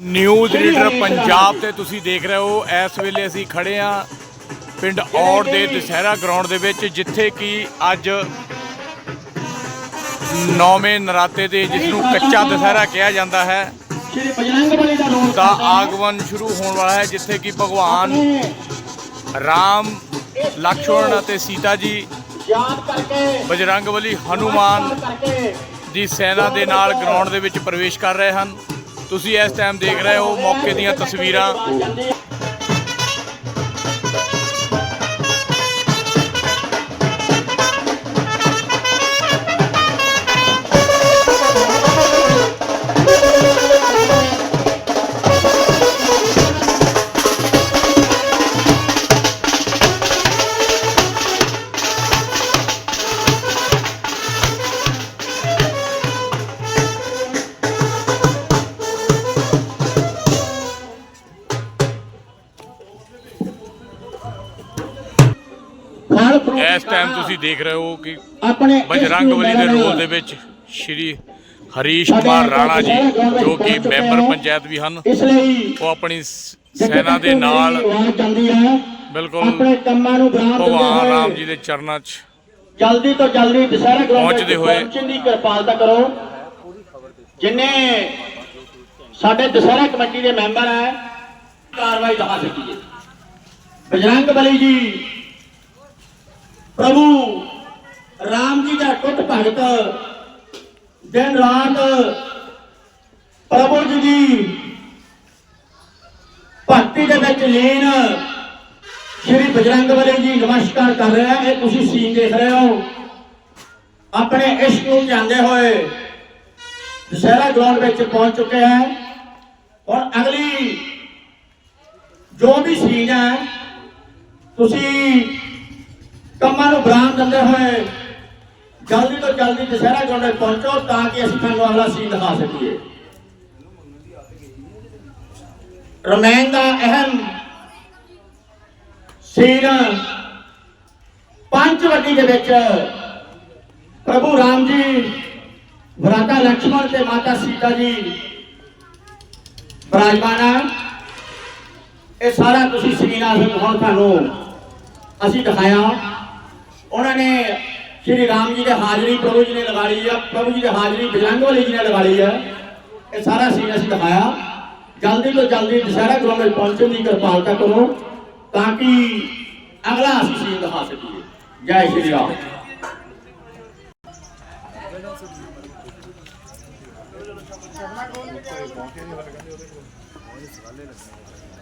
News reader Punjab ਤੇ ਤੁਸੀਂ ਦੇਖ ਰਹੇ ਹੋ ਇਸ ਵੇਲੇ ਅਸੀਂ ਖੜੇ ਆ ਪਿੰਡ ਔੜ ਦੇ ਦੁਸਹਿਰਾ ਗਰਾਊਂਡ ਦੇ ਵਿੱਚ ਜਿੱਥੇ ਕਿ ਅੱਜ ਨੌਵੇਂ ਨਰਾਤੇ ਦੇ ਜਿਸ ਨੂੰ ਕੱਚਾ ਦੁਸਹਿਰਾ ਕਿਹਾ ਜਾਂਦਾ ਹੈ ਦਾ ਆਗਮਨ ਸ਼ੁਰੂ ਹੋਣ ਵਾਲਾ ਹੈ ਜਿੱਥੇ ਕਿ ਭਗਵਾਨ ਰਾਮ ਲਕਸ਼ਮਣ ਅਤੇ ਸੀਤਾ ਜੀ ਬਜਰੰਗਬਲੀ ਹਨੂਮਾਨ ਦੀ ਸੈਨਾ ਦੇ ਨਾਲ ਗਰਾਊਂਡ ਦੇ ਵਿੱਚ ਪ੍ਰਵੇਸ਼ ਕਰ ਰਹੇ ਹਨ। ਤੁਸੀਂ ਇਸ ਟਾਈਮ ਦੇਖ ਰਹੇ ਹੋ ਮੌਕੇ ਦੀਆਂ ਤਸਵੀਰਾਂ। ਆਪਣੇ ਬਜਰੰਗਬਲੀ ਦੇ ਰੋਲ ਦੇ ਵਿੱਚ ਸ਼੍ਰੀ ਹਰੀਸ਼ ਕੁਮਾਰ ਰਾਣਾ ਜੀ ਜੋ ਕਿ ਮੈਂਬਰ ਪੰਚਾਇਤ ਵੀ ਹਨ। ਇਸ ਲਈ ਉਹ ਆਪਣੀ ਸੈਨਾ ਦੇ ਨਾਲ ਬਿਲਕੁਲ ਆਪਣੇ ਕੰਮਾਂ ਨੂੰ ਦਿੰਦੇ ਭਗਵਾਨ ਰਾਮ ਜੀ ਦੇ ਚਰਨਾਂ 'ਚ। ਜਲਦੀ ਤੋਂ ਜਲਦੀ ਦੁਸਹਿਰਾ ਗਰਾਊਂਡ ਹੋਏ। ਪਹੁੰਚਣ ਦੀ ਕਿਰਪਾਲਤਾ ਕਰੋ। ਜਿੰਨੇ ਸਾਡੇ ਦੁਸਹਿਰਾ ਕਮੇਟੀ ਦੇ ਮੈਂਬਰ ਹੈ ਕਾਰਵਾਈ ਦਿਖਾ ਸਕੀਏ। ਬਜਰੰਗ ਬਲੀ ਜੀ ਪ੍ਰਭੂ ਰਾਮ ਜੀ ਦਾ ਟੁੱਟ ਭਗਤ, ਦਿਨ ਰਾਤ ਪ੍ਰਭੂ ਜੀ ਦੀ ਭਗਤੀ ਦੇ ਵਿੱਚ ਲੀਨ, ਸ਼੍ਰੀ ਬਜਰੰਗ ਬਲੀ ਜੀ ਨਮਸਕਾਰ ਕਰ ਰਿਹਾ ਹੈ ਇਹ ਤੁਸੀਂ ਸੀਨ ਦੇਖ ਰਹੇ ਹੋ। ਆਪਣੇ ਇਸ਼ਕ ਨੂੰ ਜਾਂਦੇ ਹੋਏ ਦੁਸਹਿਰਾ ਗਰਾਊਂਡ ਵਿੱਚ ਪਹੁੰਚ ਚੁੱਕੇ ਹੈ ਔਰ ਅਗਲੀ ਜੋ ਵੀ ਸੀਨ ਹੈ ਤੁਸੀਂ ਕੰਮਾਂ ਨੂੰ ਬਰਾਮ ਦਿੰਦੇ ਹੋਏ ਜਲਦੀ ਤੋਂ ਜਲਦੀ ਦੁਸਹਿਰਾ ਗਰਾਊਂਡ ਪਹੁੰਚੋ ਤਾਂ ਕਿ ਅਸੀਂ ਤੁਹਾਨੂੰ ਅਗਲਾ ਸੀਨ ਦਿਖਾ ਸਕੀਏ। ਰਮਾਇਣ ਦਾ ਅਹਿਮ ਸੀਨ ਪੰਜ ਵੱਡੀ ਦੇ ਵਿੱਚ ਪ੍ਰਭੂ ਰਾਮ ਜੀ ਭਰਾਤਾ ਲਕਸ਼ਮਣ ਤੇ ਮਾਤਾ ਸੀਤਾ ਜੀ ਬਰਾਜਮਾਨ ਇਹ ਸਾਰਾ ਤੁਸੀਂ ਸੀਨ ਆ, ਹੁਣ ਤੁਹਾਨੂੰ ਅਸੀਂ ਦਿਖਾਇਆ। ਉਹਨਾਂ ਨੇ ਸ਼੍ਰੀ ਰਾਮ ਜੀ ਦੇ ਹਾਜ਼ਰੀ ਪ੍ਰਭੂ ਜੀ ਨੇ ਲਗਾ ਲਈ ਆ, ਪ੍ਰਭੂ ਜੀ ਦੇ ਹਾਜ਼ਰੀ ਬਜਰੰਗ ਵਾਲੀ ਜੀ ਨੇ ਲਗਾ ਲਈ ਆ। ਇਹ ਸਾਰਾ ਸੀਨ ਅਸੀਂ ਦਿਖਾਇਆ। ਜਲਦੀ ਤੋਂ ਜਲਦੀ ਦੁਸਹਿਰਾ ਗਰਾਊਂਡ ਵਿੱਚ ਪਹੁੰਚਣ ਦੀ ਕਿਰਪਾਲਤਾ ਕਰੋ ਤਾਂ ਕਿ ਅਗਲਾ ਅਸੀਂ ਸੀਨ ਦਿਖਾ ਸਕੀਏ। ਜੈ ਸ਼੍ਰੀ ਰਾਮ।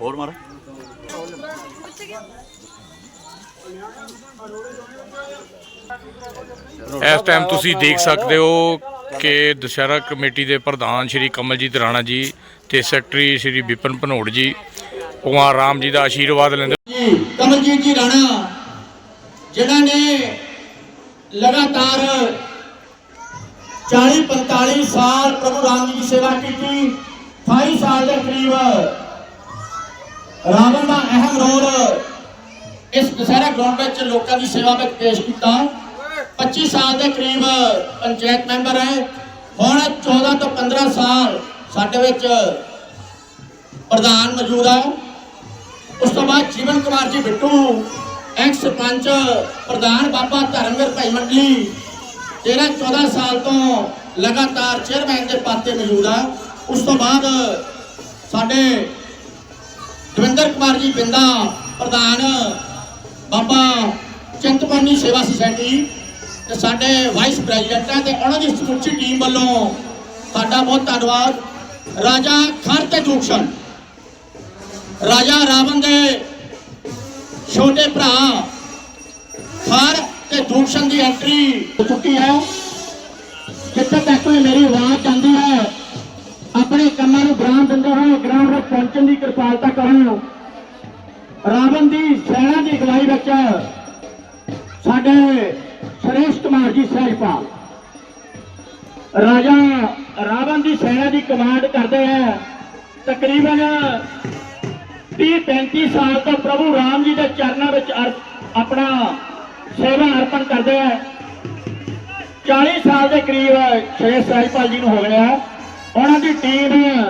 ਹੋਰ ਮਾਰ ਇਸ ਟਾਈਮ ਤੁਸੀਂ ਦੇਖ ਸਕਦੇ ਹੋ ਕਿ ਦੁਸਹਿਰਾ ਕਮੇਟੀ ਦੇ ਪ੍ਰਧਾਨ ਸ਼੍ਰੀ ਕਮਲਜੀਤ ਰਾਣਾ ਜੀ ਤੇ ਸੈਕਟਰੀ ਸ਼੍ਰੀ ਵਿਪਨ ਭਨੋੜ ਜੀ ਭਗਵਾਨ ਰਾਮ ਜੀ ਦਾ ਆਸ਼ੀਰਵਾਦ ਲੈਂਦੇ। ਜੀ ਕਮਲਜੀਤ ਜੀ ਰਾਣਾ ਜਿਨ੍ਹਾਂ ਨੇ ਲਗਾਤਾਰ 40 45 ਸਾਲ ਪ੍ਰਭੂ ਰਾਮ ਜੀ ਦੀ ਸੇਵਾ ਕੀਤੀ 28 ਸਾਲ ਦੇ ਕਰੀਬ ਰਾਵਣ ਦਾ ਅਹਿਮ ਰੋਲ ਇਸ ਦੁਸਹਿਰਾ ਗਰਾਊਂਡ ਵਿੱਚ ਲੋਕਾਂ ਦੀ ਸੇਵਾ ਵਿੱਚ ਪੇਸ਼ ਕੀਤਾ। 25 ਸਾਲ ਦੇ ਕਰੀਬ ਪੰਚਾਇਤ ਮੈਂਬਰ ਹੈ ਹੁਣ 14 ਤੋਂ 15 ਸਾਲ ਸਾਡੇ ਵਿੱਚ ਪ੍ਰਧਾਨ ਮੌਜੂਦ ਹੈ ਉਸ ਤੋਂ ਬਾਅਦ ਜੀਵਨ ਕੁਮਾਰ ਜੀ ਬਿੱਟੂ, ਐਕਸ ਸਰਪੰਚ, ਪ੍ਰਧਾਨ ਬਾਬਾ ਧਰਮਵੀਰ ਭਾਈ ਮੰਡਲੀ 13 14 ਸਾਲ ਤੋਂ ਲਗਾਤਾਰ ਚੇਅਰਮੈਨ ਦੇ ਪਦ ਤੇ ਮੌਜੂਦ ਹੈ ਉਸ ਤੋਂ ਬਾਅਦ ਸਾਡੇ ਦਵਿੰਦਰ ਕੁਮਾਰ ਜੀ ਬਿੰਦਾ ਪ੍ਰਧਾਨ ਬਾਬਾ ਚਿੰਤਪੁਰਨੀ ਸੇਵਾ ਸੁਸਾਇਟੀ ਤੇ ਸਾਡੇ ਵਾਈਸ ਪ੍ਰੈਜ਼ੀਡੈਂਟ ਆ ਤੇ ਉਹਨਾਂ ਦੀ ਸਮੁੱਚੀ ਟੀਮ ਵੱਲੋਂ ਸਾਡਾ ਬਹੁਤ ਧੰਨਵਾਦ। ਰਾਜਾ ਖਰ ਤੇ ਜੋਕਸ਼ਨ, ਰਾਜਾ ਰਾਵਣ ਦੇ ਛੋਟੇ ਭਰਾ ਖਰ ਤੇ ਦੂਸ਼ਣ ਦੀ ਐਂਟਰੀ ਹੋ ਚੁੱਕੀ ਹੈ। ਜਿੱਥੇ ਤੱਕ ਵੀ ਮੇਰੀ ਆਵਾਜ਼ ਜਾਂਦੀ ਕੰਮਾਂ ਨੂੰ ਬਰਾਮ ਦਿੰਦਾ ਹੋਏ ਗ੍ਰਾਮ ਵਿੱਚ ਪਹੁੰਚਣ ਦੀ ਕਿਰਪਾਲਤਾ ਕਰੋ ਰਾਵਣ ਦੀ ਸੈਨਾ ਦੀ ਅਗਵਾਈ ਵਿੱਚ ਸਾਡੇ ਸੁਰੇਸ਼ ਕੁਮਾਰ ਜੀ ਸਹਿਜਪਾਲ। ਰਾਜਾ ਰਾਵਣ ਦੀ ਸੈਨਾ ਦੀ ਕਮਾਂਡ ਕਰਦੇ ਹੈ ਤਕਰੀਬਨ 30 35 ਸਾਲ ਤੋਂ ਪ੍ਰਭੂ ਰਾਮ ਜੀ ਦੇ ਚਰਨਾਂ ਵਿੱਚ ਆਪਣਾ ਸੇਵਾ ਅਰਪਣ ਕਰਦੇ ਹੈ 40 ਸਾਲ ਦੇ ਕਰੀਬ ਸ਼ੇਰ ਸਾਹਿਬਪਾਲ ਜੀ ਨੂੰ ਹੋ ਗਿਆ। ਉਹਨਾਂ ਦੀ ਟੀਮ।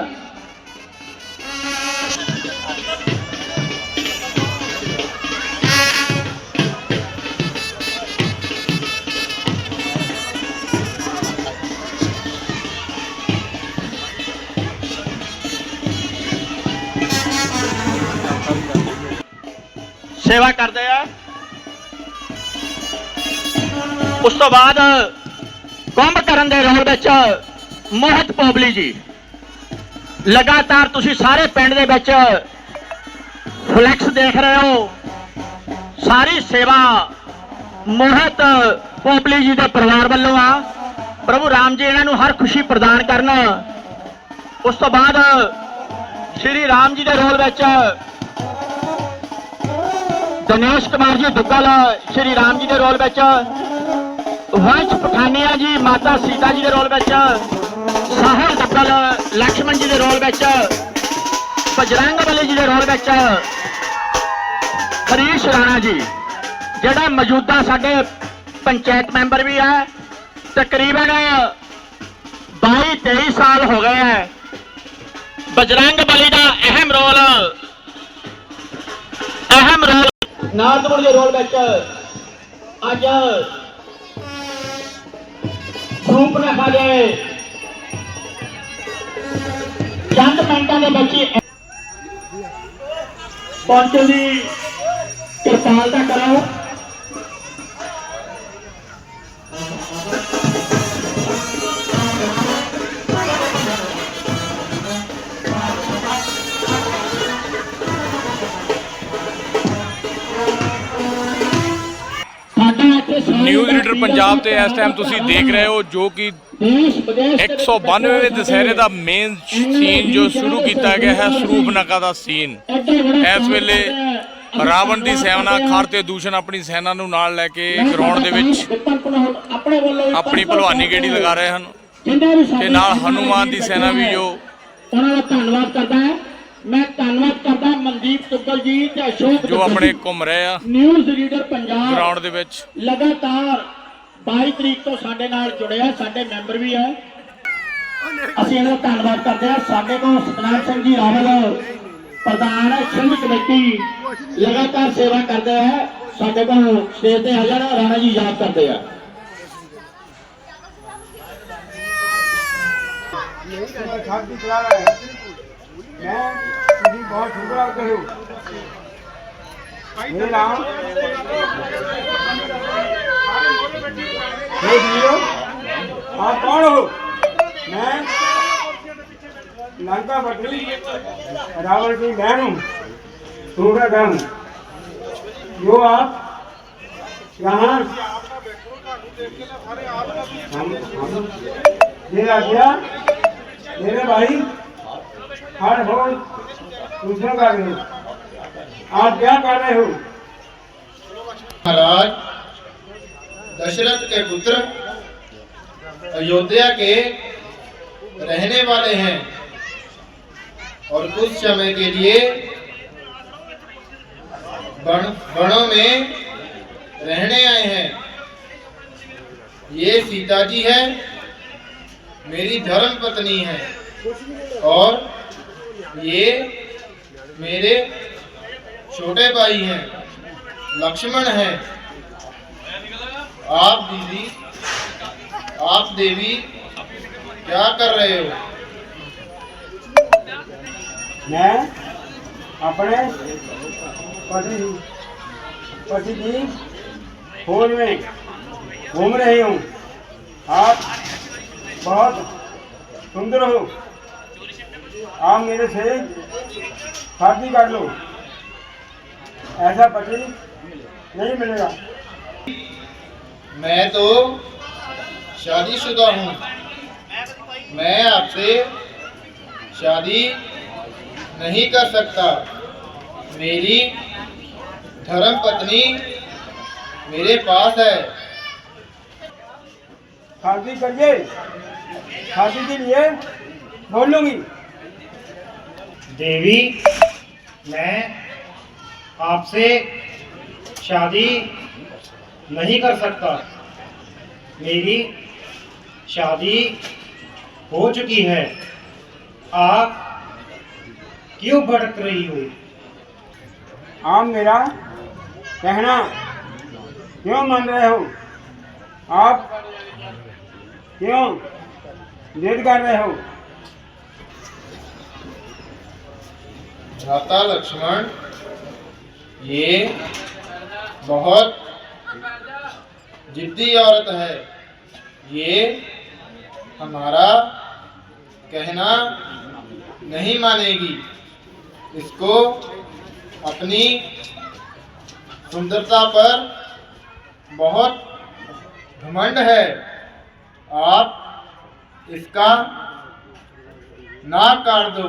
ਸੇਵਾ ਕਰਦੇ ਆ। ਉਸ ਤੋਂ ਬਾਅਦ ਕੁੰਭ ਕਰਨ ਦੇ ਰੋਲ ਵਿੱਚ ਮੋਹਿਤ ਪੋਬਲੀ ਜੀ। ਲਗਾਤਾਰ ਤੁਸੀਂ ਸਾਰੇ ਪਿੰਡ ਦੇ ਵਿੱਚ ਫਲੈਕਸ ਦੇਖ ਰਹੇ ਹੋ। ਸਾਰੀ ਸੇਵਾ ਮੋਹਿਤ ਪੋਬਲੀ ਜੀ ਦੇ ਪਰਿਵਾਰ ਵੱਲੋਂ ਆ। ਪ੍ਰਭੂ ਰਾਮ ਜੀ ਇਹਨਾਂ ਨੂੰ ਹਰ ਖੁਸ਼ੀ ਪ੍ਰਦਾਨ ਕਰਨ। ਉਸ ਤੋਂ ਬਾਅਦ ਸ਼੍ਰੀ ਰਾਮ ਜੀ ਦੇ ਰੋਲ ਵਿੱਚ ਦਿਨੇਸ਼ ਕੁਮਾਰ ਜੀ ਦੁੱਗਲ ਸ਼੍ਰੀ ਰਾਮ ਜੀ ਦੇ ਰੋਲ ਵਿੱਚ। ਵੰਸ਼ ਪਠਾਨੀਆ ਜੀ, ਮਾਤਾ ਸੀਤਾ ਜੀ ਦੇ ਰੋਲ ਵਿੱਚ। ਸਾਹਿਬ ਬੱਦਲ ਲక్ష్ਮਣ ਜੀ ਦੇ ਰੋਲ ਵਿੱਚ, ਬਜਰੰਗ ਬਲੀ ਜੀ ਦੇ ਰੋਲ ਵਿੱਚ ਹਰੀਸ਼ ਰਾਣਾ ਜੀ, ਜਿਹੜਾ ਮੌਜੂਦਾ ਸਾਡੇ ਪੰਚਾਇਤ ਮੈਂਬਰ ਵੀ ਹੈ, ਤਕਰੀਬਨ 22 23 ਸਾਲ ਹੋ ਗਏ ਹੈ। ਬਜਰੰਗ ਬਲੀ ਦਾ ਅਹਿਮ ਰੋਲ ਅਹਿਮ ਰੋਲ ਨਾਰਦਪੁਰ ਦੇ ਰੋਲ ਵਿੱਚ ਅੱਜ ਰੂਪ ਰਖਾ ਦੇ ਚੰਦ ਮਿੰਟਾਂ ਦੇ ਬੱਚੇ ਹੀ ਪਹੁੰਚਣ ਦੀ ਕਿਰਪਾਲਤਾ ਕਰੋ ਨਿਊਜ਼ ਰੀਡਰ ਪੰਜਾਬ ਤੇ ਇਸ ਟਾਈਮ ਤੁਸੀਂ ਦੇਖ ਰਹੇ ਹੋ ਜੋ ਕਿ ਦੇਸ਼ ਵਿਦੇਸ਼ 192ਵੇਂ ਦਸ਼ਹਿਰੇ ਦਾ ਮੇਨ ਸੀਨ ਜੋ ਸ਼ੁਰੂ ਕੀਤਾ ਗਿਆ ਹੈ ਸਰੂਪ ਨਕਾ ਦਾ ਸੀਨ ਇਸ ਵੇਲੇ ਰਾਵਣ ਦੀ ਸੈਨਾ, ਖਰ ਤੇ ਦੂਸ਼ਣ ਆਪਣੀ ਸੈਨਾ ਨੂੰ ਨਾਲ ਲੈ ਕੇ ਗਰਾਊਂਡ ਦੇ ਵਿੱਚ ਆਪਣੀ ਭਲਵਾਨੀ ਗੇੜੀ ਲਗਾ ਰਹੇ ਹਨ। ਜਿੰਨੇ ਤੇ ਨਾਲ ਸਾਥੀ ਹਨੂਮਾਨ ਦੀ ਸੈਨਾ ਵੀ ਜੋ ਉਹਨਾਂ ਦਾ ਧੰਨਵਾਦ ਕਰਦਾ ਹੈ। ਮੈਂ ਧੰਨਵਾਦ ਕਰਦਾ ਮਨਦੀਪ ਤੁੱਗਲ ਜੀ ਤੇ ਅਸ਼ੋਕ ਜੋ ਆਪਣੇ ਘੁੰਮ ਰਹੇ ਆ ਨਿਊਜ਼ ਰੀਡਰ ਪੰਜਾਬ। ਗਰਾਊਂਡ ਦੇ ਵਿੱਚ। ਲਗਾਤਾਰ 22 ਤਰੀਕ ਤੋਂ ਸਾਡੇ ਨਾਲ ਜੁੜਿਆ ਸਾਡੇ ਮੈਂਬਰ ਵੀ ਆ। ਅਸੀਂ ਇਹਨਾਂ ਦਾ ਧੰਨਵਾਦ ਕਰਦੇ ਆ। ਸਾਡੇ ਕੋਲ ਸਤਨਾਮ ਸਿੰਘ ਜੀ ਰਾਵਲ ਪ੍ਰਧਾਨ ਸਿੰਘ ਕਮੇਟੀ ਲਗਾਤਾਰ ਸੇਵਾ ਕਰਦੇ ਆ। ਸਾਡੇ ਕੋਲ ਸਟੇਜ ਤੇ ਹਾਜ਼ਰ ਰਾਣਾ ਜੀ ਯਾਦ ਕਰਦੇ ਆ। बहुत शुक्र करूँ हे राम हे वीरो आप कौन हो मैं लंका पटनी रावण की बहन हूँ सूर्य बहन जो आप यहाँ हम हम ये राजा मेरे भाई हर हो दूसरों का भी आप क्या कर रहे हो? महाराज, दशरथ के पुत्र अयोध्या के रहने वाले हैं और कुछ समय के लिए बन, वनों में रहने आए हैं। ये सीता जी है, मेरी धर्म पत्नी है और ये मेरे छोटे भाई हैं, लक्ष्मण है। आप दीदी, आप देवी, क्या कर रहे हो? मैं अपने पति पति की खोज में घूम रही हूँ। आप बहुत सुंदर हो। आप मेरे से शादी कर लो ऐसा पति नहीं मिलेगा मैं तो शादीशुदा हूँ। मैं आपसे शादी नहीं कर सकता। मेरी धर्म पत्नी मेरे पास है। शादी करिए। शादी के लिए बोलूँगी। देवी, मैं आपसे शादी नहीं कर सकता। मेरी शादी हो चुकी है। आप क्यों भड़क रही हो? आप मेरा कहना क्यों मान रहे हो? आप क्यों जिद कर रहे हो? भ्राता लक्ष्मण, ये बहुत जिद्दी औरत है। ये हमारा कहना नहीं मानेगी। इसको अपनी सुंदरता पर बहुत घमंड है। आप इसका नाक काट दो।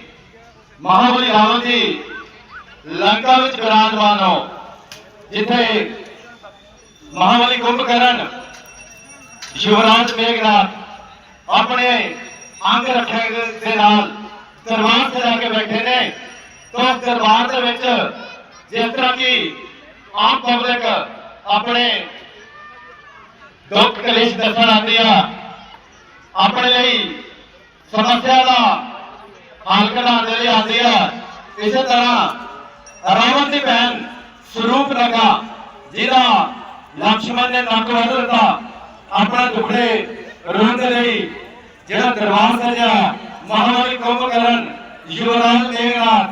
ਮਹਾਬਲੀ ਰਾਵਣ ਜੀ, ਲੰਕਾ ਵਿੱਚ ਵਿਰਾਜਮਾਨ ਹੋ, ਜਿੱਥੇ ਮਹਾਬਲੀ ਕੁੰਭਕਰਨ, ਯੁਵਰਾਜ ਮੇਘਨਾਥ ਆਪਣੇ ਅੰਗ ਰੱਖੇ ਦੇ ਨਾਲ ਦਰਬਾਰ ਸਜਾ ਕੇ ਬੈਠੇ ਨੇ। ਤਾਂ ਉਸ ਦਰਬਾਰ ਦੇ ਵਿੱਚ ਜਿਸ ਤਰ੍ਹਾਂ ਕਿ ਆਮ ਪਬਲਿਕ ਆਪਣੇ ਦੁੱਖ ਕਲੇਸ਼ ਦੱਸਣ ਆਉਂਦੀ ਆ, ਆਪਣੇ ਲਈ ਸਮੱਸਿਆ ਦਾ ਹੱਲ ਕਢਾਉਣ ਦੇ ਲਈ ਆਉਂਦੀ ਹੈ। ਇਸੇ ਤਰ੍ਹਾਂ ਰਾਵਣ ਦੀ ਭੈਣ ਸਰੂਪ ਰਗਾ ਜਿਹਦਾ ਲక్ష్మణ ਨੇ ਨੱਕ ਵੱਢ ਦਿੱਤਾ, ਆਪਣਾ ਟੁਕੜੇ ਰੋਣ ਲਈ, ਜਿਹੜਾ ਦਰਬਾਰ ਸਜਿਆ ਮਹਾਵਲੀ ਕੁੰਭਕਰਨ ਯੁਵਰਾਜ ਮੇਗਨਾਥ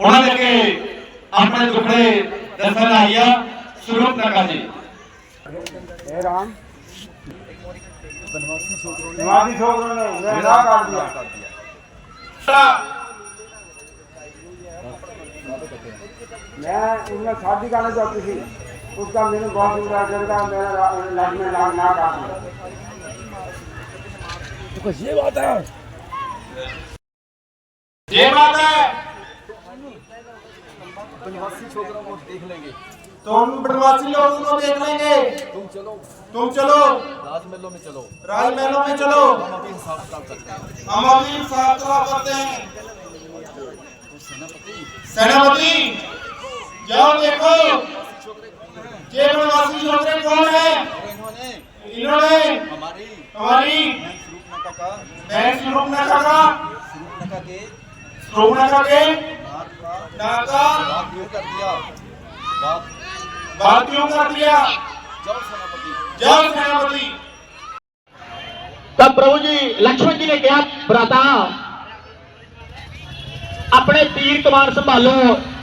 ਉਹਨਾਂ ਦੇ ਕੇ ਆਪਣੇ ਟੁਕੜੇ ਦਸਨ ਸਰੂਪ ਰਗਾ ਜੀ। ਹੇ ਰਾਮ। बनवासी छोकरों ने बनवासी काट दिया मैं उनमें शादी करना चाहती थी उसका मैंने बहुत इंतज़ार का मेरा लाग में लाग ना काट दिया तो ये बात है। ये बात है बनवासी छोकरों को देख लेंगे। तो हम बनवासी लोग उसको देख लेंगे तुम चलो। तुम चलो। राजमहलों में चलो। राजमहलों में चलो। हम अभी इंसाफ करते हैं। सेनापति जाओ देखो। ये बनवासी छोकरे कौन है? इन्होंने हमारी। हमारी। बैंक का। न काका स्वरूप का। काके नाका नाका कर दिया। भारतीयों कर लिया जय सेनापति तब प्रभु जी लक्ष्मण जी ने कहा भ्राता अपने तीर कमान संभालो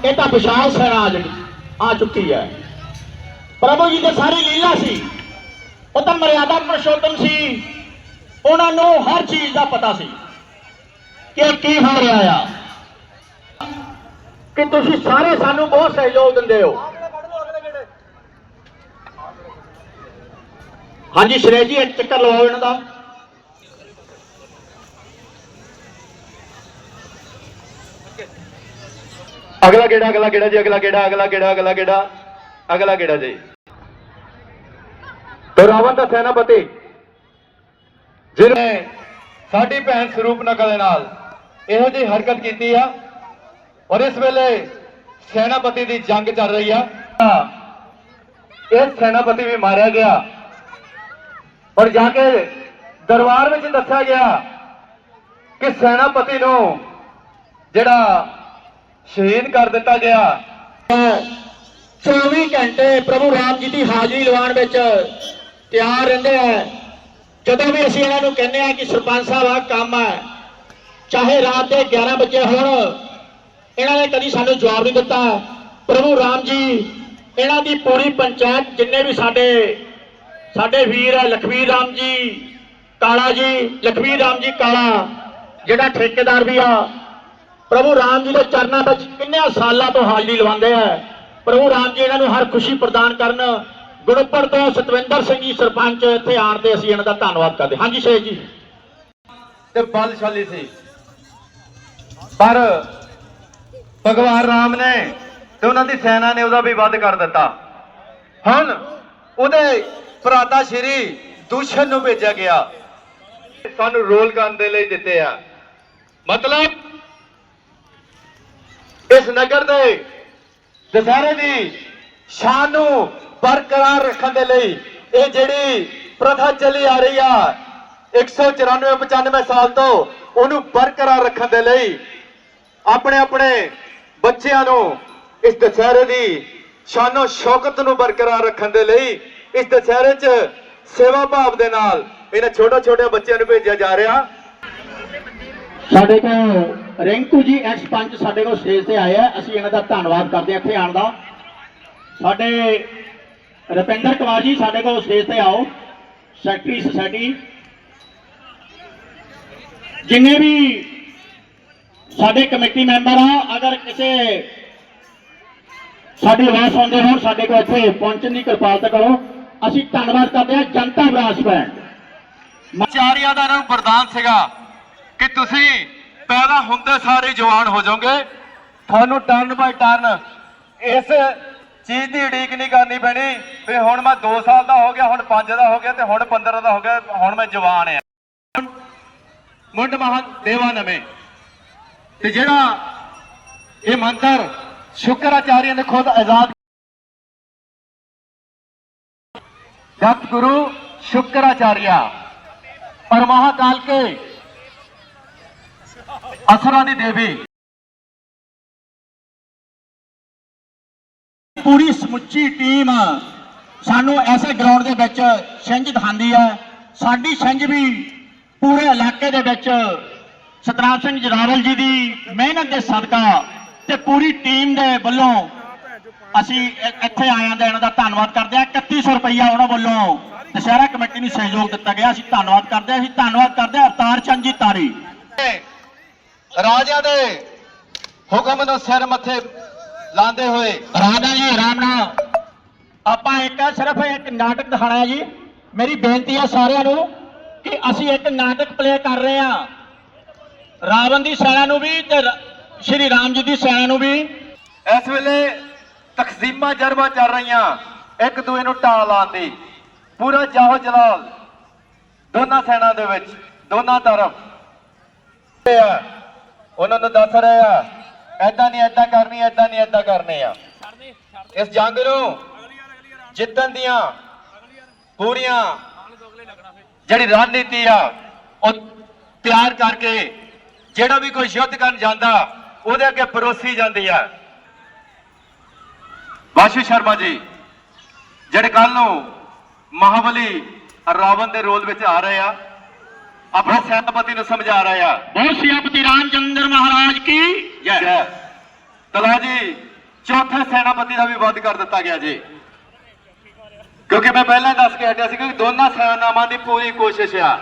ये तो विशाल सेना जी आ चुकी है प्रभु जी की सारी लीला सी ਉਹ ਤਾਂ ਮਰਿਆਦਾ ਪ੍ਰਸ਼ੋਤਮ ਸੀ ਉਹਨਾਂ ਨੂੰ ਹਰ ਚੀਜ਼ ਦਾ ਪਤਾ ਸੀ ਕਿ ਕੀ ਹੋ ਰਿਹਾ ਆ ਕਿ ਤੁਸੀਂ ਸਾਰੇ ਸਾਨੂੰ ਬਹੁਤ ਸਹਿਯੋਗ ਦਿੰਦੇ ਹੋ ਹਾਂਜੀ ਸ਼੍ਰੇਸ਼ ਜੀ, ਇੱਕ ਚੱਕਰ ਲਵਾਓ ਇਹਨਾਂ ਦਾ। ਅਗਲਾ ਗੇੜਾ ਅਗਲਾ ਗੇੜਾ ਜੀ, ਅਗਲਾ ਗੇੜਾ ਅਗਲਾ ਗੇੜਾ ਅਗਲਾ ਗੇੜਾ ਅਗਲਾ ਕਿਹੜਾ ਜੀ? ਤੇ ਰਾਵਣ ਦਾ ਸੈਨਾਪਤੀ। ਜਿਹਨੇ ਸਾਡੀ ਭੈਣ ਸਰੂਪ ਸਰੂਪਨਖਾ ਦੇ ਨਾਲ ਇਹੋ ਜਿਹੀ ਹਰਕਤ ਕੀਤੀ ਆ, ਔਰ ਇਸ ਵੇਲੇ ਸੈਨਾਪਤੀ ਦੀ ਜੰਗ ਚੱਲ ਰਹੀ ਆ। ਇਹ ਸੈਨਾਪਤੀ ਵੀ ਮਾਰਿਆ ਗਿਆ। ਔਰ ਜਾ ਕੇ ਦਰਬਾਰ ਵਿੱਚ ਦੱਸਿਆ ਗਿਆ ਕਿ ਸੈਨਾਪਤੀ ਨੂੰ ਜਿਹੜਾ ਸ਼ਹੀਦ ਕਰ ਦਿੱਤਾ ਗਿਆ। 24 ਘੰਟੇ ਪ੍ਰਭੂ ਰਾਮ ਜੀ ਦੀ ਹਾਜ਼ਰੀ ਲਵਾਉਣ ਵਿੱਚ ਤਿਆਰ ਰਹਿੰਦੇ ਆ। ਜਦੋਂ ਵੀ ਅਸੀਂ ਇਹਨਾਂ ਨੂੰ ਕਹਿੰਦੇ ਆ ਕਿ ਸਰਪੰਚ ਸਾਹਿਬ ਆ ਕੰਮ ਹੈ ਚਾਹੇ ਰਾਤ ਦੇ 11 ਵਜੇ ਹੋਣ, ਇਹਨਾਂ ਨੇ ਕਦੀ ਸਾਨੂੰ ਜਵਾਬ ਨਹੀਂ ਦਿੱਤਾ। ਪ੍ਰਭੂ ਰਾਮ ਜੀ, ਇਹਨਾਂ ਦੀ ਪੂਰੀ ਪੰਚਾਇਤ ਜਿੰਨੇ ਵੀ ਸਾਡੇ ਸਾਡੇ ਵੀਰ ਹੈ ਲਖਵੀਰ ਰਾਮ ਜੀ, ਕਾਲਾ ਜੀ ਲਖਵੀਰ ਰਾਮ ਜੀ ਕਾਲਾ, ਜਿਹੜਾ ਠੇਕੇਦਾਰ ਵੀ ਆ। ਪ੍ਰਭੂ ਰਾਮ ਜੀ ਦੇ ਚਰਨਾਂ ਵਿੱਚ ਕਿੰਨੇ ਸਾਲਾਂ ਤੋਂ ਹਾਜ਼ਰੀ ਲਵਾਉਂਦੇ ਆ। ਪ੍ਰਭੂ ਰਾਮ ਜੀ ਇਹਨਾਂ ਨੂੰ ਹਰ ਖੁਸ਼ੀ ਪ੍ਰਦਾਨ ਕਰਨ ਗੁਰਪੁਰ ਤੋਂ ਸਤਵਿੰਦਰ ਸਿੰਘ ਜੀ ਸਰਪੰਚ ਇੱਥੇ ਆਣ ਤੇ ਅਸੀਂ ਇਹਨਾਂ ਦਾ ਧੰਨਵਾਦ ਕਰਦੇ ਹਾਂਜੀ, ਸ਼ੇਖ ਜੀ। ਤੇ ਬਲਸ਼ਾਲੀ ਸੀ। ਪਰ ਭਗਵਾਨ ਰਾਮ ਨੇ ਤੇ ਉਹਨਾਂ ਦੀ ਸੈਨਾ ਨੇ ਉਹਦਾ ਵੀ ਵੱਧ ਕਰ ਦਿੱਤਾ। ਹੁਣ ਉਹਦੇ ਭਰਾਤਾ ਸ਼੍ਰੀ ਦੂਸ਼ਣ ਨੂੰ ਭੇਜਿਆ ਗਿਆ। ਸਾਨੂੰ ਰੋਲ ਕਰਨ ਦੇ ਲਈ ਦਿੱਤੇ ਆ। ਮਤਲਬ ਇਸ ਨਗਰ ਦੇ ਦਸ਼ਹਰੇ ਦੀ ਸ਼ਾਨ ਨੂੰ ਬਰਕਰਾਰ ਰੱਖਣ ਦੇ ਲਈ ਇਹ ਜਿਹੜੀ ਪ੍ਰਥਾ ਚੱਲੀ ਆ ਰਹੀ ਆ 194 95 ਸਾਲ ਤੋਂ ਉਹਨੂੰ ਬਰਕਰਾਰ ਰੱਖਣ ਦੇ ਲਈ ਆਪਣੇ ਆਪਣੇ ਬੱਚਿਆਂ ਨੂੰ ਇਸ ਦਸ਼ਹਰੇ ਦੀ ਸ਼ਾਨੋ ਸ਼ੌਕਤ ਨੂੰ ਬਰਕਰਾਰ ਰੱਖਣ ਦੇ ਲਈ ਇਸ ਦਸ਼ਹਰੇ 'ਚ ਸੇਵਾ ਭਾਵ ਦੇ ਨਾਲ ਇਹਨਾਂ ਛੋਟੇ ਛੋਟੇ ਬੱਚਿਆਂ ਨੂੰ ਭੇਜਿਆ ਜਾ ਰਿਹਾ। ਸਾਡੇ ਕੋਲ ਰਿੰਕੂ ਜੀ ਐਕਸ ਪੰਚ ਸਾਡੇ ਕੋਲ ਸਟੇਜ ਤੇ ਆਏ ਆ। ਅਸੀਂ ਇਹਨਾਂ ਦਾ ਧੰਨਵਾਦ ਕਰਦੇ ਹਾਂ ਇੱਥੇ ਆਉਣ ਦਾ। ਸਾਡੇ ਰੁਪਿੰਦਰ ਕੁਮਾਰ ਜੀ ਸਾਡੇ ਕੋਲ ਸਟੇਜ ਤੇ ਆਓ। ਸੈਕਟਰੀ ਸੁਸਾਇਟੀ ਜਿੰਨੇ ਵੀ ਸਾਡੇ ਕਮੇਟੀ ਮੈਂਬਰ ਆ, ਅਗਰ ਕਿਸੇ ਸਾਡੀ ਆਵਾਜ਼ ਸੁਣਦੇ ਹੋਣ, ਸਾਡੇ ਕੋਲ ਇੱਥੇ ਪਹੁੰਚਣ ਦੀ ਕਿਰਪਾਲਤਾ ਕਰੋ। ਅਸੀਂ ਧੰਨਵਾਦ ਕਰਦੇ ਹਾਂ, ਜਨਤਾ ਬਰਾਸ ਬੈਂਡ ਚਾਰਿਆਂ ਦਾ ਇਹਨਾਂ ਨੂੰ ਵਰਦਾਨ ਸੀਗਾ ਕਿ ਤੁਸੀਂ ਪੈਦਾ ਹੁੰਦੇ ਸਾਰੇ ਜਵਾਨ ਹੋ ਜਾਓਗੇ। ਤੁਹਾਨੂੰ ਟਰਨ ਬਾਈ ਟਰਨ ਇਸ ਚੀਜ਼ ਦੀ ਉਡੀਕ ਨਹੀਂ ਕਰਨੀ ਪੈਣੀ ਵੀ ਹੁਣ ਮੈਂ 2 ਸਾਲ ਦਾ ਹੋ ਗਿਆ, ਹੁਣ 5 ਦਾ ਹੋ ਗਿਆ ਤੇ ਹੁਣ 15 ਦਾ ਹੋ ਗਿਆ, ਹੁਣ ਮੈਂ ਜਵਾਨ ਆ ਮੁੰਡ ਮਹਾਨ ਦੇਵਾ ਨਵੇਂ। ਤੇ ਜਿਹੜਾ ਇਹ ਮੰਤਰ ਸ਼ੁਕਰਾਚਾਰਿਆ ਨੇ ਖੁਦ ਆਜ਼ਾਦ ਜਤ ਗੁਰੂ ਸ਼ੁਕਰਾਚਾਰਿਆ और महाकाल के असुरा ਦੀ ਦੇਵੀ ਪੂਰੀ ਸਮੁੱਚੀ ਟੀਮ ਸਾਨੂੰ ਐਸੇ ਗਰਾਊਂਡ ਦੇ ਵਿੱਚ ਛਿੰਝ ਦਿਖਾਉਂਦੀ ਹੈ ਸਾਡੀ ਛਿੰਝ ਵੀ ਪੂਰੇ ਇਲਾਕੇ ਦੇ ਵਿੱਚ ਸਤਨਾਮ ਸਿੰਘ ਜਰਾਵਲ ਜੀ ਦੀ ਮਿਹਨਤ ਦੇ ਸਦਕਾ ਤੇ ਪੂਰੀ ਟੀਮ ਦੇ ਵੱਲੋਂ ਅਸੀਂ ਇੱਥੇ ਆਇਆਂ ਦਾ ਇਹਨਾਂ ਦਾ ਧੰਨਵਾਦ ਕਰਦੇ ਹਾਂ। 3100 ਰੁਪਈਆ ਉਹਨਾਂ ਵੱਲੋਂ ਦੁਸ਼ਹਿਰਾ ਕਮੇਟੀ ਨੂੰ ਸਹਿਯੋਗ ਦਿੱਤਾ ਗਿਆ। ਅਸੀਂ ਧੰਨਵਾਦ ਕਰਦੇ ਹਾਂ। ਅਸੀਂ ਧੰਨਵਾਦ ਕਰਦੇ ਹਾਂ ਅਵਤਾਰ ਚੰਦ ਜੀ ਤਾਰੀ। ਰਾਜਿਆਂ ਦੇ ਹੁਕਮ ਨੂੰ ਸਿਰ ਮੱਥੇ ਲਾਉਂਦੇ ਹੋਏ ਰਾਜਾ ਜੀ ਆਰਾਮ ਨਾਲ ਆਪਾਂ ਇੱਕ ਸਿਰਫ ਇੱਕ ਨਾਟਕ ਦਿਖਾਣਾ ਹੈ ਜੀ। ਮੇਰੀ ਬੇਨਤੀ ਹੈ ਸਾਰਿਆਂ ਨੂੰ ਕਿ ਅਸੀਂ ਇੱਕ ਨਾਟਕ ਪਲੇ ਕਰ ਰਹੇ ਹਾਂ। ਰਾਵਣ ਦੀ ਸੈਨਾ ਨੂੰ ਵੀ ਤੇ ਸ਼੍ਰੀ ਰਾਮ ਜੀ ਦੀ ਸੈਨਾ ਨੂੰ ਵੀ। ਇਸ ਵੇਲੇ ਤਕਸੀਮਾਂ ਜਰਬਾ ਚੱਲ ਰਹੀਆਂ। ਇੱਕ ਦੂਏ ਨੂੰ ਢਾਲ ਲਾਉਣ ਦੀ। ਪੂਰਾ ਜਾਹੋ ਜਲਾਲ। ਦੋਨਾਂ ਸੈਨਾ ਦੇ ਵਿੱਚ, ਦੋਨਾਂ ਤਰਫ। ਉਹਨਾਂ ਨੂੰ ਦੱਸ ਰਹੇ ਆ ਐਦਾਂ ਨਹੀਂ ਐਦਾਂ ਕਰਨੀ ਐਦਾਂ ਨਹੀਂ ਐਦਾਂ ਕਰਨੇ ਆ। ਇਸ ਜੰਗ ਨੂੰ ਜਿੱਤਣ ਦੀਆਂ ਪੂਰੀਆਂ ਜਿਹੜੀ ਰਣਨੀਤੀ ਆ, ਉਹ ਤਿਆਰ ਕਰਕੇ ਜਿਹੜਾ ਵੀ ਕੋਈ ਯੁੱਧ ਕਰਨ ਜਾਂਦਾ, ਉਹਦੇ ਅੱਗੇ ਪਰੋਸੀ ਜਾਂਦੀ ਆ। ਵਾਸ਼ੂ ਸ਼ਰਮਾ ਜੀ ਜਿਹੜੇ ਕੱਲ ਨੂੰ ਮਹਾਬਲੀ ਰਾਵਣ ਦੇ ਰੋਲ ਵਿੱਚ ਆ ਰਹੇ ਆ ਆਪਣੇ ਸੈਨਾਪਤੀ ਨੂੰ ਸਮਝਾ ਰਹੇ ਆ। ਬਹੁਤ ਸਿਆਪਤੀ ਰਾਮਚੰਦਰ ਮਹਾਰਾਜ ਕੀ? ਜੈ। ਜੈ। ਤਲਾ ਜੀ ਚੌਥੇ ਸੈਨਾਪਤੀ ਦਾ ਵੀ ਵੱਧ ਕਰ ਦਿੱਤਾ ਗਿਆ ਜੀ। ਕਿਉਂਕਿ ਮੈਂ ਪਹਿਲਾਂ ਦੱਸ ਕੇ ਹਟਿਆ ਸੀ ਕਿ ਦੋਨਾਂ ਸੈਨਾਵਾਂ ਦੀ ਪੂਰੀ ਕੋਸ਼ਿਸ਼ ਆ।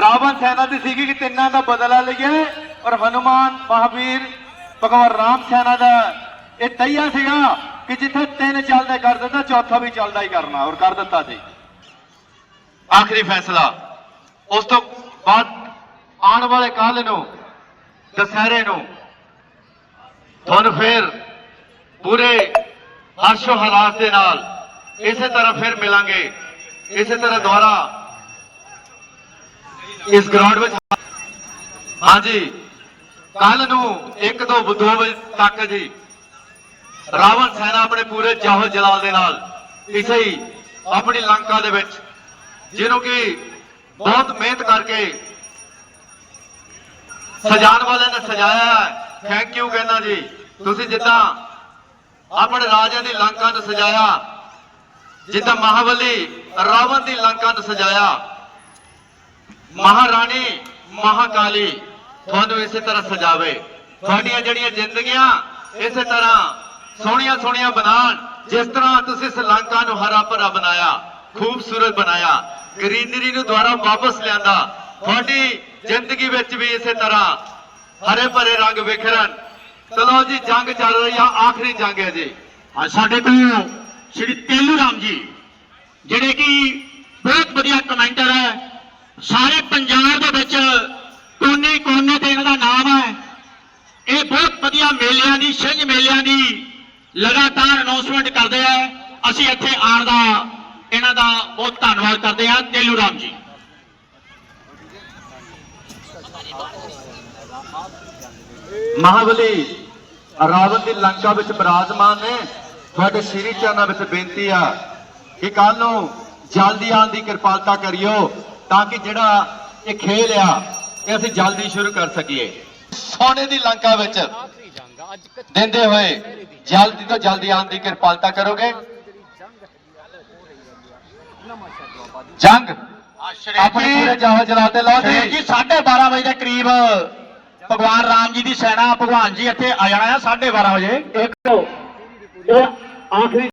ਰਾਵਣ ਸੈਨਾ ਦੀ ਸੀਗੀ ਕਿ ਤਿੰਨਾਂ ਦਾ ਬਦਲਾ ਲਈਏ ਔਰ ਹਨੂਮਾਨ ਮਹਾਵੀਰ ਭਗਵਾਨ ਰਾਮ ਸੈਨਾ ਦਾ ਇਹ ਤਈਆ ਸੀਗਾ ਕਿ ਜਿੱਥੇ ਤਿੰਨ ਚੱਲਦੇ ਕਰ ਦਿੱਤਾ ਚੌਥਾ ਵੀ ਚੱਲਦਾ ਹੀ ਕਰਨਾ ਔਰ ਕਰ ਦਿੱਤਾ ਜੀ। ਆਖਰੀ ਫੈਸਲਾ। ਉਸ ਤੋਂ ਬਾਅਦ ਆਉਣ ਵਾਲੇ ਕੱਲ ਨੂੰ, ਦਸਹਿਰੇ ਨੂੰ ਤੁਹਾਨੂੰ ਫਿਰ ਪੂਰੇ ਹਰਸ਼ੋ ਹਰਾਸ ਦੇ ਨਾਲ ਇਸੇ ਤਰ੍ਹਾਂ ਫਿਰ ਮਿਲਾਂਗੇ। ਇਸੇ ਤਰ੍ਹਾਂ ਦੁਆਰਾ ਇਸ ਗਰਾਊਂਡ ਵਿੱਚ ਹਾਂਜੀ ਕੱਲ ਨੂੰ 1 ਤੋਂ 2 ਵਜੇ ਤੱਕ ਜੀ। ਰਾਵਣ ਸੈਨਾ ਆਪਣੇ ਪੂਰੇ ਜਾਹੋ ਜਲਾਲ ਦੇ ਨਾਲ ਇਸੇ ਹੀ ਆਪਣੀ ਲੰਕਾ ਦੇ ਵਿੱਚ, ਜਿਹਨੂੰ ਕਿ ਬਹੁਤ ਮਿਹਨਤ ਕਰਕੇ ਸਜਾਣ ਵਾਲਿਆਂ ਨੇ ਸਜਾਇਆ ਹੈ। ਥੈਂਕ ਯੂ ਕਹਿੰਦਾ ਜੀ। ਤੁਸੀਂ ਜਿੱਦਾਂ ਆਪਣੇ ਰਾਜਿਆਂ ਦੀ ਲੰਕਾ ਨੂੰ ਸਜਾਇਆ, ਜਿੱਦਾਂ ਮਹਾਬਲੀ ਰਾਵਣ ਦੀ ਲੰਕਾ ਨੂੰ ਸਜਾਇਆ, ਮਹਾਰਾਣੀ, ਮਹਾਕਾਲੀ ਤੁਹਾਨੂੰ ਇਸੇ ਤਰ੍ਹਾਂ ਸਜਾਵੇ। ਤੁਹਾਡੀਆਂ ਜਿਹੜੀਆਂ ਜ਼ਿੰਦਗੀਆਂ ਇਸੇ ਤਰ੍ਹਾਂ ਸੋਹਣੀਆਂ ਸੋਹਣੀਆਂ ਬਣਾਉਣ। ਜਿਸ ਤਰ੍ਹਾਂ ਤੁਸੀਂ ਇਸ ਨੂੰ ਹਰਾ ਭਰਾ ਬਣਾਇਆ, ਖੂਬਸੂਰਤ ਬਣਾਇਆ, ਗ੍ਰੀਨਰੀ ਨੂੰ ਦੁਆਰਾ ਵਾਪਸ ਲਿਆਂਦਾ, ਤੁਹਾਡੀ ਜ਼ਿੰਦਗੀ ਵਿੱਚ ਵੀ ਇਸੇ ਤਰ੍ਹਾਂ ਹਰੇ ਭਰੇ ਰੰਗ ਵਿਖਰਨ। ਚਲੋ ਜੀ, ਜੰਗ ਚੱਲ ਰਹੀ ਆ, ਆਖਰੀ ਜੰਗ ਹੈ ਜੀ। ਅੱਜ ਸਾਡੇ ਕੋਲ ਸ਼੍ਰੀ ਤੇਲੂ ਰਾਮ ਜੀ, ਜਿਹੜੇ ਕਿ ਬਹੁਤ ਵਧੀਆ ਕਮੈਂਟਰ ਹੈ, ਸਾਰੇ ਪੰਜਾਬ ਦੇ ਵਿੱਚ ਕੋਨੇ ਕੋਨੇ ਤੇ ਇਹਨਾਂ ਦਾ ਨਾਮ ਹੈ। ਇਹ ਬਹੁਤ ਵਧੀਆ ਮੇਲਿਆਂ ਦੀ, ਛਿੰਝ ਮੇਲਿਆਂ ਦੀ ਲਗਾਤਾਰ ਅਨਾਉਂਸਮੈਂਟ ਕਰਦੇ ਆ। ਅਸੀਂ ਇੱਥੇ ਆਉਣ ਦਾ ਇਹਨਾਂ ਦਾ ਬਹੁਤ ਧੰਨਵਾਦ ਕਰਦੇ ਆ। ਤੇਲੂ ਰਾਮ ਜੀ। ਮਹਾਬਲੀ ਰਾਵਣ ਦੀ ਲੰਕਾ ਵਿੱਚ ਬਿਰਾਜਮਾਨ ਨੇ। ਤੁਹਾਡੇ ਸ਼੍ਰੀ ਚਰਨਾਂ ਵਿੱਚ ਬੇਨਤੀ ਆ ਕਿ ਕੱਲ ਨੂੰ ਜਲਦੀ ਆਉਣ ਦੀ ਕਿਰਪਾਲਤਾ ਕਰਿਓ ਤਾਂ ਕਿ ਜਿਹੜਾ ਇਹ ਖੇਲ ਆ ਇਹ ਅਸੀਂ ਜਲਦੀ ਸ਼ੁਰੂ ਕਰ ਸਕੀਏ। ਸੋਨੇ ਦੀ ਲੰਕਾ ਵਿੱਚ ਦਿੰਦੇ ਹੋਏ ਜਲਦੀ ਤੋਂ ਜਲਦੀ ਆਉਣ ਦੀ ਕਿਰਪਾਲਤਾ ਕਰੋਗੇ? ਜੰਗ। ਆਪਣੇ ਪੂਰੇ ਜਹਾਜ਼ ਚਲਾਤੇ ਲਓ ਤੇ ਜੀ ਜੀ 12:30 ਵਜੇ ਦੇ ਕਰੀਬ ਭਗਵਾਨ ਰਾਮ ਜੀ ਦੀ ਸੈਨਾ ਭਗਵਾਨ ਜੀ ਇੱਥੇ ਆ ਜਾਣਾ ਹੈ 12:30 ਵਜੇ। ਇੱਕ ਆਖਰੀ